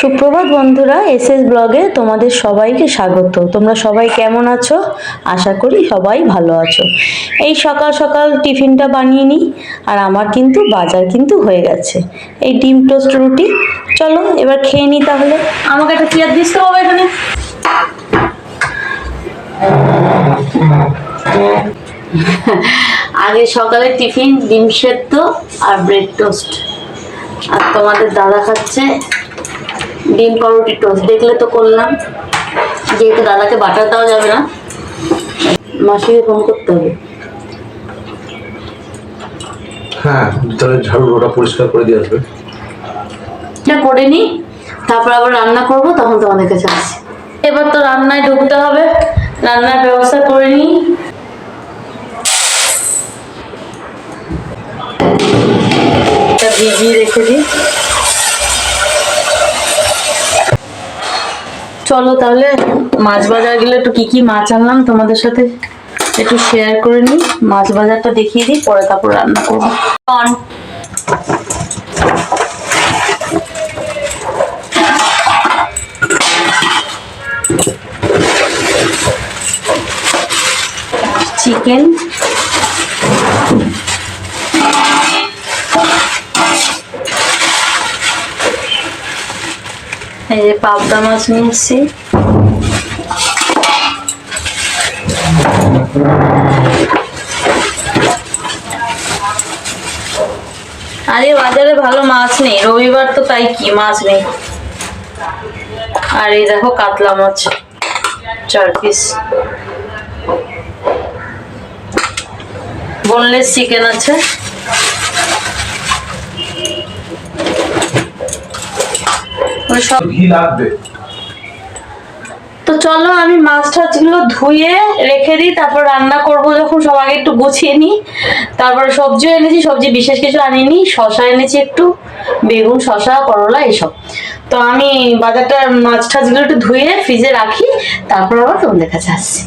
সুপ্রভাত বন্ধুরা S S ব্লগে তোমাদের সবাইকে স্বাগত। তোমরা সবাই কেমন আছো? আশা করি সবাই ভালো আছো। এই সকাল সকাল টিফিনটা বানিয়ে নিই, আর আমার কিন্তু বাজার কিন্তু হয়ে গেছে। এই ডিম টোস্ট রুটি। চলো, এবার খেয়ে নিই তাহলে। আমাকে একটা চেয়ার দিস তো হবে এখানে। আগে সকালে টিফিন, ডিম সেদ্ধ আর ব্রেড টোস্ট। আর তোমাদের দাদা খাচ্ছে ডিম পাউরুটি টোস্ট দেখলে তো করলাম। যেহেতু দাদাকে বাটার দেওয়া যাবে না মাসিকে ফোন করতে হবে। হ্যাঁ তাহলে ঝাড়ু ওটা পরিষ্কার করে দিয়ে আসবে। এটা করে নিই তারপর আবার রান্না করব তখন তোমাদের কাছে আসি এবার তো রান্নায় ঢুকতে হবে রান্নার ব্যবস্থা করে নিই ভিজিয়ে রেখে দিই। চলো তাহলে মাছ বাজার গেলে একটু কি কি মাছ আনলাম তোমাদের সাথে একটু শেয়ার করে নিই। মাছ বাজারটা দেখিয়ে দিই পরে তারপর রান্না করব। চিকেন এই পাবদা মাছ নিয়ে এসছি আরে বাজারে ভালো মাছ নেই, রবিবার তো তাই কি মাছ নেই। আর এই দেখো কাতলা মাছ, চার পিস বোনলেস চিকেন আছে। ওই সব ঘি লাগবে। তো চলো আমি মাছ টাছগুলো ধুয়ে রেখে দিই তারপর রান্না করব যখন সব আগে একটু গুছিয়ে নিই। তারপরে সবজিও এনেছি সবজি বিশেষ কিছু আনিনি শশা এনেছি একটু বেগুন শশা করলা এসব তো আমি বাজারটা মাছ টাছগুলো একটু ধুয়ে ফ্রিজে রাখি তারপর আবার তোমাদের কাছে আসছি।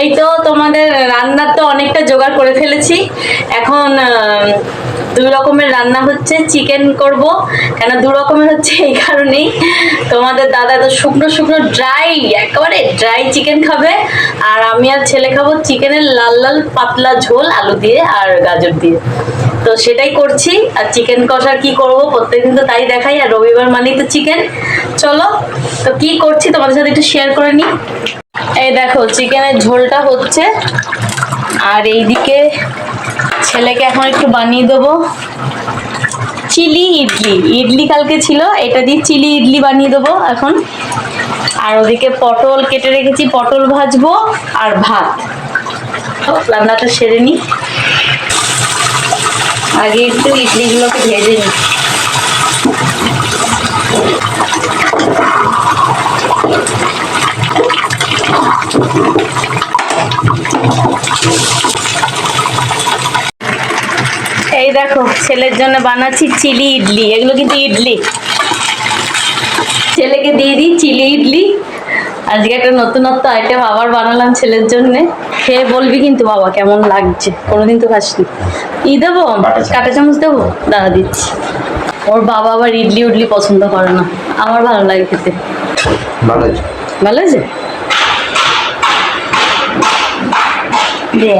এই তো তোমাদের রান্নার তো অনেকটা জোগাড় করে ফেলেছি। এখন দুই রকমের রান্না হচ্ছে চিকেন করব। কেন দু রকমের হচ্ছে এই কারণেই তোমাদের দাদা তো শুকনো শুকনো ড্রাই একেবারে ড্রাই চিকেন খাবে। আর আমি আর ছেলে খাব চিকেনের লাল লাল পাতলা ঝোল, আলু দিয়ে আর গাজর দিয়ে। তো সেটাই করছি। আর চিকেন কষা কি করব, প্রত্যেকদিন তো তাই দেখাই। আর রবিবার মানেই তো চিকেন চলো, তো কি করছি তোমাদের সাথে একটু শেয়ার করে নিই। এই দেখো চিকেনের ঝোলটা হচ্ছে। আর এইদিকে ছেলেকে এখন একটু বানিয়ে দেবো। চিলি ইডলি। ইডলি কালকে ছিল, এটা দিয়ে চিলি ইডলি বানিয়ে দেবো এখন। আর ওদিকে পটল কেটে রেখেছি, পটল ভাজবো আর ভাত। রান্নাটা সেরে নিই আগে একটু ইডলিগুলোকে ভেজে নিই এই দেখো ছেলের জন্য বানাচ্ছি চিলি ইডলি। এগুলো কিন্তু ইডলি। ছেলেকে দিয়ে দিই চিলি ইডলি। আজকে একটা নতুনত্ব আইটেম আবার বানালাম ছেলের জন্য। খেয়ে বলবি কিন্তু বাবা কেমন লাগছে। কোনোদিন তো খাসনি। ই দেবো? কাঁটা চামচ। দেবো? দাঁড়া দিচ্ছি। ওর বাবা আবার ইডলি উডলি পছন্দ করে না। আমার ভালো লাগে খেতে। ভালো আছে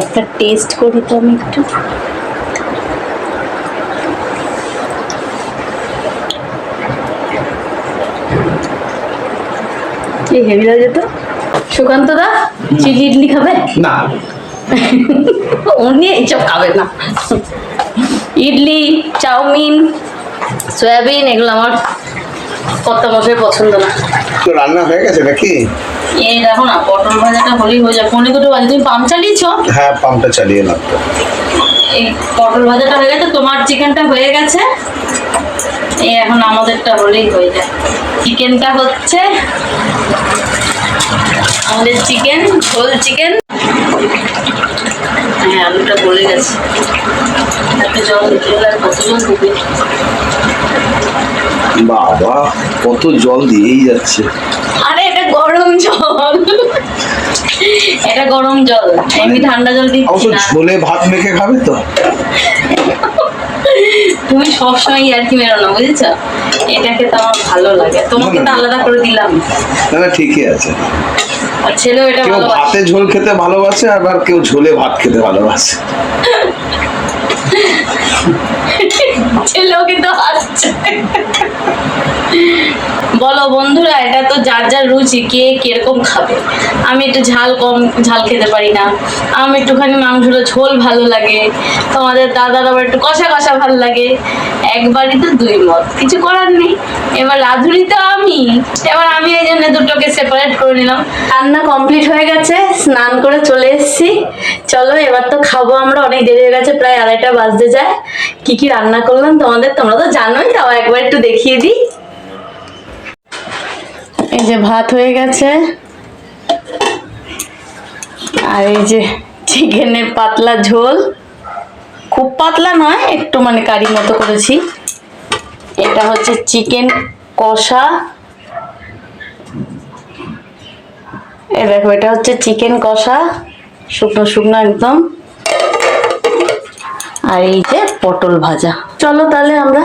একটা টেস্ট করি তো আমি একটু। কি হেভি লাগে তো? সুকান্ত দা চিলি ইডলি খাবে? না। উনি এইসব খাবে না। ইডলি চাউমিন সয়াবিন এগুলো আমার কত মশাই পছন্দ না। তো রান্না হয়ে গেছে নাকি? এই দেখো না পটল ভাজাটা হলেই হয়ে যায় পনেরো দুটো বাজে তুমি পাম্প চালিয়েছো? হ্যাঁ পাম্পটা চালিয়ে লাগতো এই পটল ভাজাটা হয়ে গেছে তোমার চিকেনটা হয়ে গেছে। এই এখন আমাদেরটা হলেই হয়ে যায়। চিকেনটা হচ্ছে আমাদের চিকেন ঝোল চিকেন হ্যাঁ আলুটা গলে গেছে। একটা জল দিতে আর কত জল দিবে? বাবা কত জল দিয়েই যাচ্ছে। আরে এটা গরম জল। এটা গরম জল। এমনি ঠান্ডা জল দিচ্ছি না। ঝোলে ভাত মেখে খাবে তো? তুমি সবসময় ইয়ার্কি মেরো না বুঝেছ? এটাকে তো আমার ভালো লাগে। তোমাকে তো আলাদা করে দিলাম। না ঠিকই আছে। ছেলেও এটা কেউ ভাতে ঝোল খেতে ভালোবাসে আবার কেউ ঝোলে ভাত খেতে ভালোবাসে। ছেলেও কিন্তু হাসছে। বলো বন্ধুরা, এটা তো যার যার রুচি, কে কীরকম খাবে? আমি একটু ঝাল কম, ঝাল খেতে পারি না। আমি একটুখানি মাংসটা ঝোল ভালো লাগে। তোমাদের দাদার আবার একটু কষা কষা ভালো লাগে। একবারই তো দুই মত, কিছু করার নেই। এবার রাধুরি তো আমি। এবার আমি এই জন্য দুটোকে সেপারেট করে নিলাম। রান্না কমপ্লিট হয়ে গেছে, স্নান করে চলে এসেছি। চলো, এবার তো খাব আমরা, অনেক দেরি হয়ে গেছে, প্রায় আড়াইটা বাজতে যায়। কি কি রান্না করলাম তোমাদের তোমরা তো জানোই, তাও একবার একটু দেখিয়ে দিই। এই যে ভাত হয়ে গেছে। আর এই যে চিকেনের পাতলা ঝোল। খুব পাতলা নয়, একটু মানে কারি মতো করেছি। এটা হচ্ছে চিকেন কষা। এ দেখো, এটা হচ্ছে চিকেন কষা, শুকনো শুকনো একদম। আর এই যে পটল ভাজা। চলো তাহলে আমরা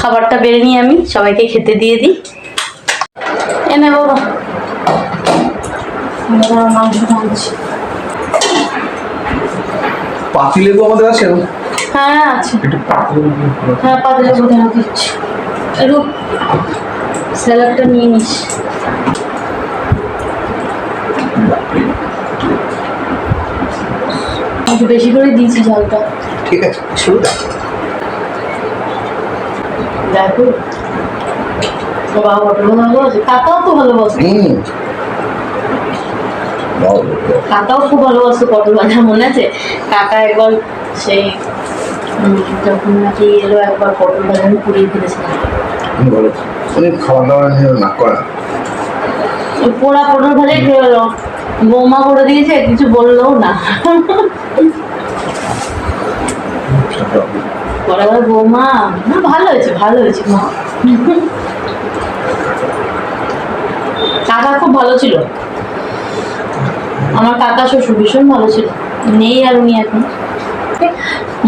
খাবারটা বেড়ে নিই আমি সবাইকে খেতে দিয়ে দিই। এনে বাবা। মাংস আমাদের আছে হ্যাঁ আছে। হ্যাঁ দিচ্ছি। স্যালাডটা নিয়ে নিস। বেশি করে দিয়েছি ঝালটা। ঠিক আছে শুরু দেখ কাকাও তো ভালোবাসে কাকাও খুব ভালোবাসতো পটল ভাজা মনে আছে। কাকা একবার সেই যখন নাকি এলো একবার পটল ভাজা আমি পুড়িয়ে ফেলেছিলাম। বলো। অনেক খাওয়া দাওয়া না করা? পোড়া পটল ভাজাই খেয়ে গেলো বৌমা করে দিয়েছে কিছু বললেও না। আবার বৌমা না ভালো হয়েছে ভালো হয়েছে মা। কাকা খুব ভালো ছিল। আমার কাকা শ্বশুর ভীষণ ভালো ছিল। নেই আর উনি এখন।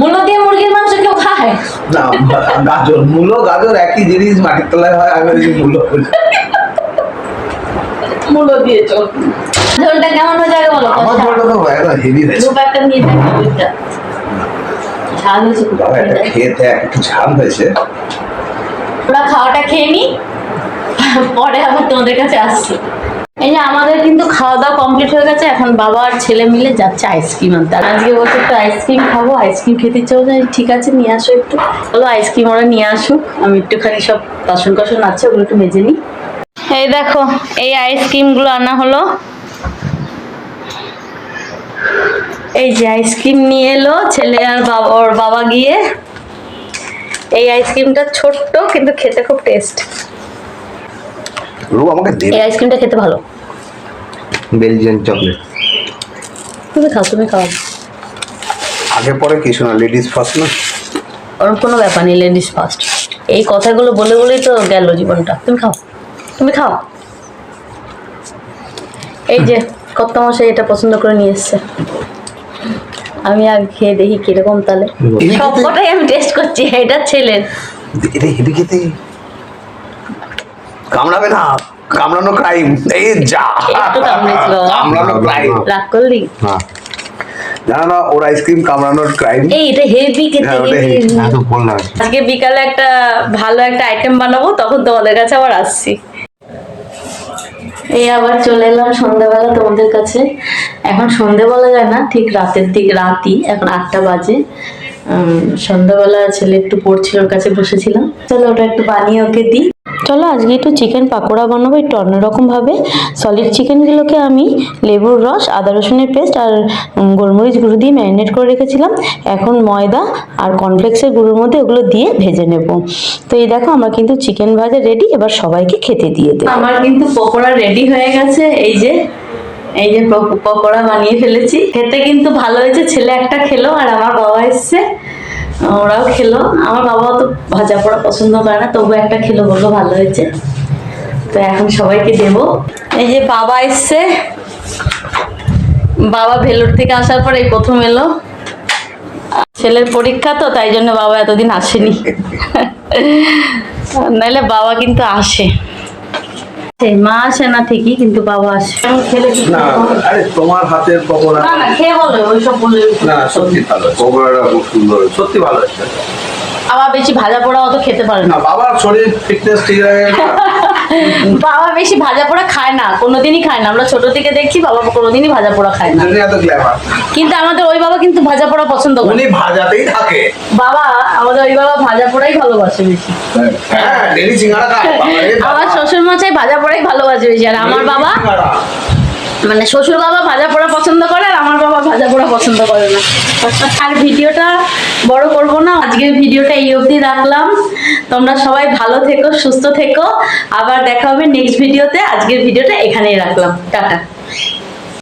মূলো দিয়ে মুরগির মাংস কেউ খায়? না গাজর মূলো গাজর একই জিনিস মাটির তলায় হয় আমি ওই মূলো। মূলো দিয়ে চল। ঝোলটা কেমন হয়ে যাবে বলো আমার ঝোলটা তো একদম হেভি দু প্যাকটা নিয়ে যাবে। ঝাল হয়েছে। বাবা এটা খেয়ে দেখ একটু ঝাল হয়েছে। ওরা খাওয়াটা খেয়ে নি? পরে আবার তোমাদের কাছে আসছি। এই যে আমাদের কিন্তু খাওয়া দাওয়া কমপ্লিট হয়ে গেছে এখন বাবা আর ছেলে মিলে যাচ্ছে আইসক্রিম আনতে। আজকে বলছে একটু আইসক্রিম খাব আইসক্রিম খেতে ইচ্ছে করছে। আমি, ঠিক আছে নিয়ে আসো একটু। বলো আইসক্রিম ওরা নিয়ে আসুক আমি একটুখানি সব বাসন কাসন আছে ওগুলো একটু মেজে নিই। এই দেখো এই আইসক্রিমগুলো আনা হলো। এই যে আইসক্রিম নিয়ে এলো ছেলে আর বাবা ওর বাবা গিয়ে এই আইসক্রিমটা ছোট্ট কিন্তু খেতে খুব টেস্ট রু আমাকে দে। এই আইসক্রিমটা খেতে ভালো। বেলজিয়ান চকলেট তুমি খাও তুমি খাও। আগে পরে কিছু না লেডিস ফার্স্ট না? ওরকম কোনো ব্যাপার নেই লেডিস ফার্স্ট এই কথাগুলো বলে বলেই তো গেল জীবনটা। তুমি খাও তুমি খাও। এই যে কত মশাই এটা পছন্দ করে নিয়ে এসছে। আমি আগে খেয়ে দেখি কীরকম তাহলে। সব কটাই আমি টেস্ট করছি এটা ছেলের। এটা হেভি খেতে কামড়াবে না কামড়ানো ক্রাইম এই যা। কামড়ানো ক্রাইম রাগ করলি? হ্যাঁ জানো না ওর আইসক্রিম কামড়ানোর ক্রাইম এই এটা হেভি খেতে হ্যাঁ, heavy। হ্যাঁ আজকে বিকালে একটা ভালো একটা আইটেম বানাবো তখন তোমাদের কাছে আবার আসছি। এই আবার চলে এলাম সন্ধ্যাবেলা তোমাদের কাছে। এখন সন্ধে বলা যায় না, ঠিক রাতের দিক, রাতই, এখন আটটা বাজে। সন্ধ্যাবেলা ছেলে একটু পড়ছিল ওর কাছে বসেছিলাম। চলো ওটা একটু বানিয়ে ওকে দিই। চলো আজকে একটু চিকেন পাকোড়া বানাবো একটু অন্যরকমভাবে। সলিড চিকেনগুলোকে আমি লেবুর রস আদা রসুনের পেস্ট আর গোলমরিচ গুঁড়ো দিয়ে ম্যারিনেট করে রেখেছিলাম। এখন ময়দা আর কর্নফ্লেক্সের গুঁড়োর মধ্যে ওগুলো দিয়ে ভেজে নেব। তো এই দেখো আমার কিন্তু চিকেন ভাজা রেডি এবার সবাইকে খেতে দিয়ে দেবো। আমার কিন্তু পকোড়া রেডি হয়ে গেছে এই যে এই যে পক- পকোড়া বানিয়ে ফেলেছি। খেতে কিন্তু ভালো হয়েছে। ছেলে একটা খেলো আর আমার বাবা এসছে। ওরাও খেলো। আমার বাবা তো ভাজা পোড়া পছন্দ করে না, তবু একটা খেলো বলল ভালো হয়েছে। তো এখন সবাইকে দেব। এই যে বাবা এসছে। বাবা ভেলোর থেকে আসার পর এই প্রথম এলো। ছেলের পরীক্ষা তো, তাই জন্য বাবা এতদিন আসেনি। নাহলে বাবা কিন্তু আসে। মা আসে না ঠিকই কিন্তু বাবা আসে। না আরে তোমার হাতের পকোড়া না না খেয়ে বলো ওইসব বলে না সত্যি ভালো পকোড়াটা খুব সুন্দর সত্যি ভালো হয়েছে। বাবা বেশি ভাজা পোড়া অত খেতে পারে না। বাবার শরীর ফিটনেস ঠিক আছে বাবা বেশি ভাজা পোড়া খায় না কোনোদিনই খায় না। আমরা ছোট থেকে দেখছি বাবা কোনোদিনই ভাজা পোড়া খায় না। কিন্তু আমাদের ওই বাবা কিন্তু ভাজা পোড়া পছন্দ করে। উনি ভাজাতেই থাকে। বাবা আমাদের ওই বাবা ভাজা পোড়াই ভালোবাসে বেশি। হ্যাঁ। আমার শ্বশুর মশাই ভাজা পোড়াই ভালোবাসে বেশি। আর আমার বাবা। মানে শ্বশুর বাবা ভাজা পোড়া পছন্দ করে আর আমার বাবা ভাজা পোড়া পছন্দ করে না। আর ভিডিওটা বড় করব না আজকের ভিডিওটা এই অবধি রাখলাম। তোমরা সবাই ভালো থেকো, সুস্থ থেকো। আবার দেখা হবে নেক্সট ভিডিওতে আজকের ভিডিওটা এখানেই রাখলাম। টাটা।